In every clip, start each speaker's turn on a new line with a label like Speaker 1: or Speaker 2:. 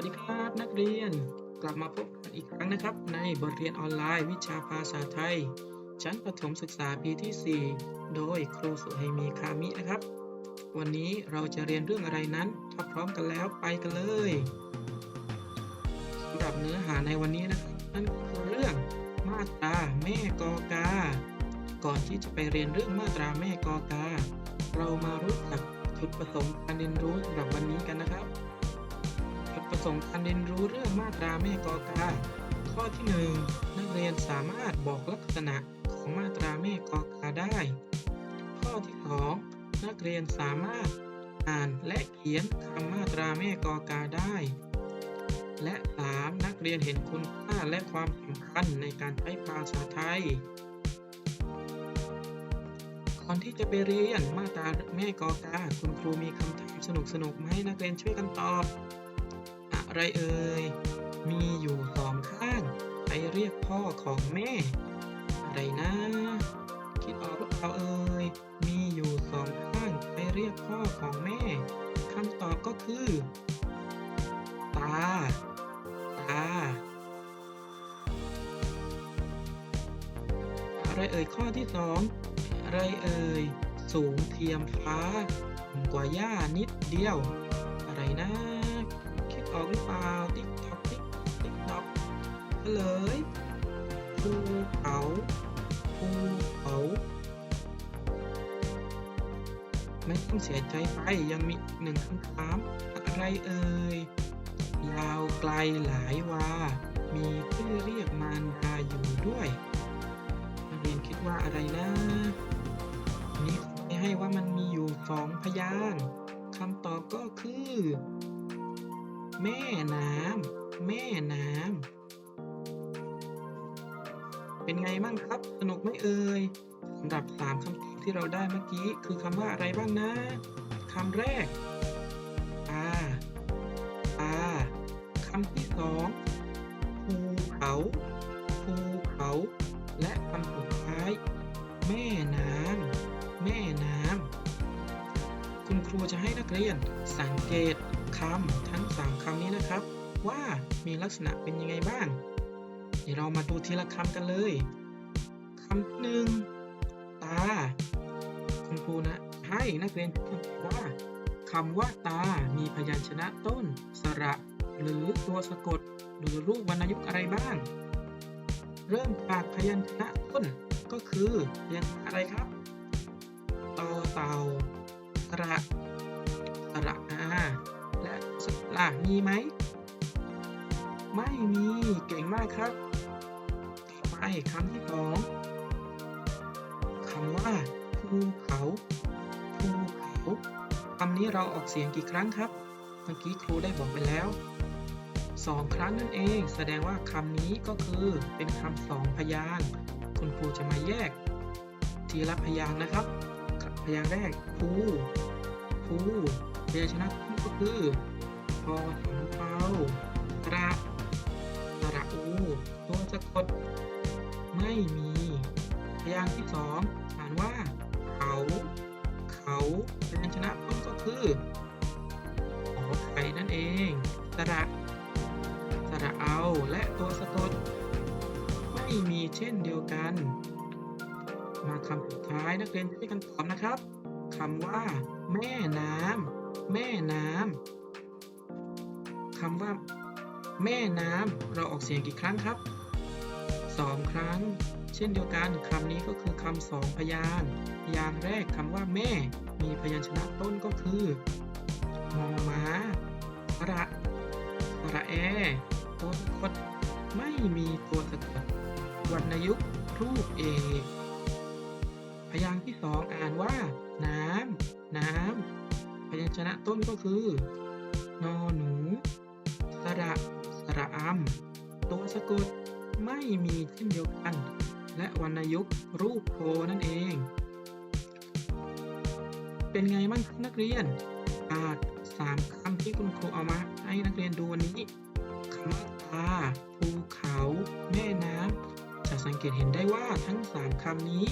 Speaker 1: วัสดีครับนักเรียนกลับมาพบกันอีกครั้งนะครับ ในบทเรียนออนไลน์ วิชาภาษาไทย ชั้นประถมศึกษาปีที่ 4 โดยครูสุไหมีคามินะครับ วันนี้เราจะเรียนเรื่องอะไรนั้น ถ้าพร้อมกันแล้วไปกันเลยสำหรับเนื้อหาในวันนี้นะครับนั่นคือเรื่องมาตราแม่กอกา ก่อนที่จะไปเรียนเรื่องมาตราแม่กอกา เรามารู้จักจุดประสงค์การเรียนรู้สำหรับวันนี้กันนะครับ ประสงค์การเรียนรู้เรื่องมาตราแม่กอกา ข้อที่หนึ่งนักเรียนสามารถบอกลักษณะของมาตราแม่กอกาได้ ข้อที่สองนักเรียนสามารถอ่านและเขียนคำมาตราแม่กอกาได้ และสามนักเรียนเห็นคุณค่าและความสำคัญในการใช้ภาษาไทยก่อนที่จะไปเรียนมาตราแม่กอกา คุณครูมีคำถามสนุกๆมาให้นักเรียนช่วยกันตอบ อะไรเอ่ย มีอยู่สองข้างไปเรียกพ่อของแม่ อะไรนะ คิดออกหรือเปล่าเอ่ย มีอยู่สองข้างไปเรียกพ่อของแม่คำตอบก็คือ ตา ตา อะไรเอ่ยข้อที่สองอะไรเอ่ย สูงเทียมฟ้า กว่าหญ้านิดเดียว อะไรนะ ออกหรือเปล่า ติ๊กท็อกติ๊กติ๊กท็อกเฉลยภูเขาภูเขาไม่ต้องเสียใจไปยังมีอีกหนึ่งคำถามอะไรเอ่ยยาวไกลหลายวา มีชื่อเรียกมารดาอยู่ด้วยนักเรียนคิดว่าอะไรนะนี่ให้ว่ามันมีอยู่สองพยางค์คำตอบก็คือ แม่น้ำแม่น้ำเป็นไงบ้างครับ สนุกไหมเอ่ยสำหรับสามคำตอบที่เราได้เมื่อกี้คือคำว่าอะไรบ้างนะคำแรกตาตาคำที่สองภูเขาภูเขาและคำสุดท้าย แม่น้ำแม่น้ำคุณครูจะให้นักเรียนสังเกต คำทั้งสามคำนี้นะครับ ว่ามีลักษณะเป็นยังไงบ้าง เดี๋ยวเรามาดูทีละคำกันเลยคำหนึ่งตาคุณครูนะให้นักเรียนทุกคนว่าคำว่าตา มีพยัญชนะต้น สระ หรือตัวสะกด หรือรูปวรรณยุกต์อะไรบ้าง เริ่มจากพยัญชนะต้นก็คือพยัญชนะอะไรครับตอเต่าสระสระอา และมีไหม ไม่มี เก่งมากครับต่อไปคำที่สองคำว่าภูเขาภูเขาคำนี้เราออกเสียงกี่ครั้งครับ เมื่อกี้ครูได้บอกไปแล้วสองครั้งนั่นเอง แสดงว่าคำนี้ก็คือเป็นคำสองพยางค์คุณครูจะมาแยก ทีละพยางค์นะครับ พยางค์แรกภูภูพยัญชนะต้นก็คือ พอถึงเปาตระตระอูตัวสะกด ไม่มีพยางค์ที่สองอ่านว่า เขา เขาพยัญชนะต้นก็คือขอไข่นั่นเองสระสระเอาและตัวสะกด ไม่มีเช่นเดียวกัน มาคำสุดท้ายนักเรียนช่วยกันตอบนะครับคำว่า แม่น้ำแม่น้ำ คำว่า แม่น้ำเราออกเสียงกี่ครั้งครับสองครั้ง เช่นเดียวกันคำนี้ก็คือคำสองพยางพยางแรกคำว่าแม่ มีพยัญชนะต้นก็คือมอมาระระแอตัวสะกดไม่มีตัวสะกดวรรณยุกต์รูปเอกพยางค์ที่สองอ่านว่า น้ำน้ำพยัญชนะต้นก็คือนอหนู สระสระอำตัวสะกดไม่มีเช่นเดียวกัน และวรรณยุกต์รูปโพนั่นเอง เป็นไงบ้างนักเรียนอาจสามคำที่คุณครูเอามาให้นักเรียนดูวันนี้คำว่าตาภูเขา แม่น้ำจะสังเกตเห็นได้ว่าทั้งสามคำนี้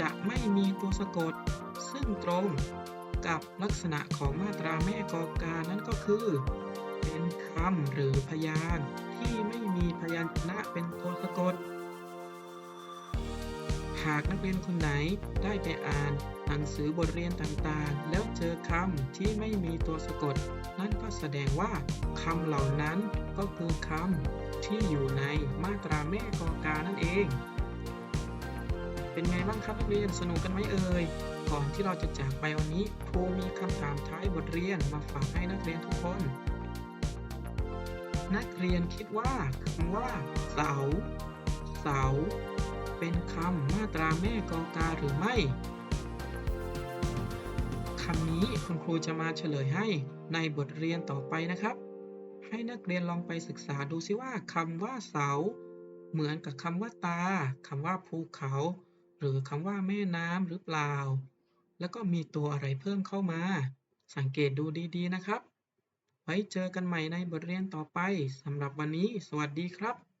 Speaker 1: จะไม่มีตัวสะกด ซึ่งตรงกับลักษณะของมาตราแม่กอการนั่นก็คือ คำหรือพยางค์ที่ไม่มีพยัญชนะเป็นตัวสะกด หากนักเรียนคนไหนได้ไปอ่านหนังสือบทเรียนต่างๆ แล้วเจอคำที่ไม่มีตัวสะกด นั่นก็แสดงว่าคำเหล่านั้นก็คือคำที่อยู่ในมาตราแม่กอกานั่นเอง เป็นไงบ้างครับนักเรียนสนุกกันไหมเอ่ยก่อนที่เราจะจากไปวันนี้ครูมีคำถามท้ายบทเรียนมาฝากให้นักเรียนทุกคน นักเรียนคิดว่าคำว่าเสา เสา เป็นคำมาตราแม่กอกาหรือไม่คำนี้คุณครูจะมาเฉลยให้ในบทเรียนต่อไปนะครับ ให้นักเรียนลองไปศึกษาดูซิว่าคำว่าเสา เหมือนกับคำว่าตาคำว่าภูเขา หรือคำว่าแม่น้ำหรือเปล่า แล้วก็มีตัวอะไรเพิ่มเข้ามา สังเกตดูดีๆนะครับ ไว้เจอกันใหม่ในบทเรียนต่อไปสำหรับวันนี้ สวัสดีครับ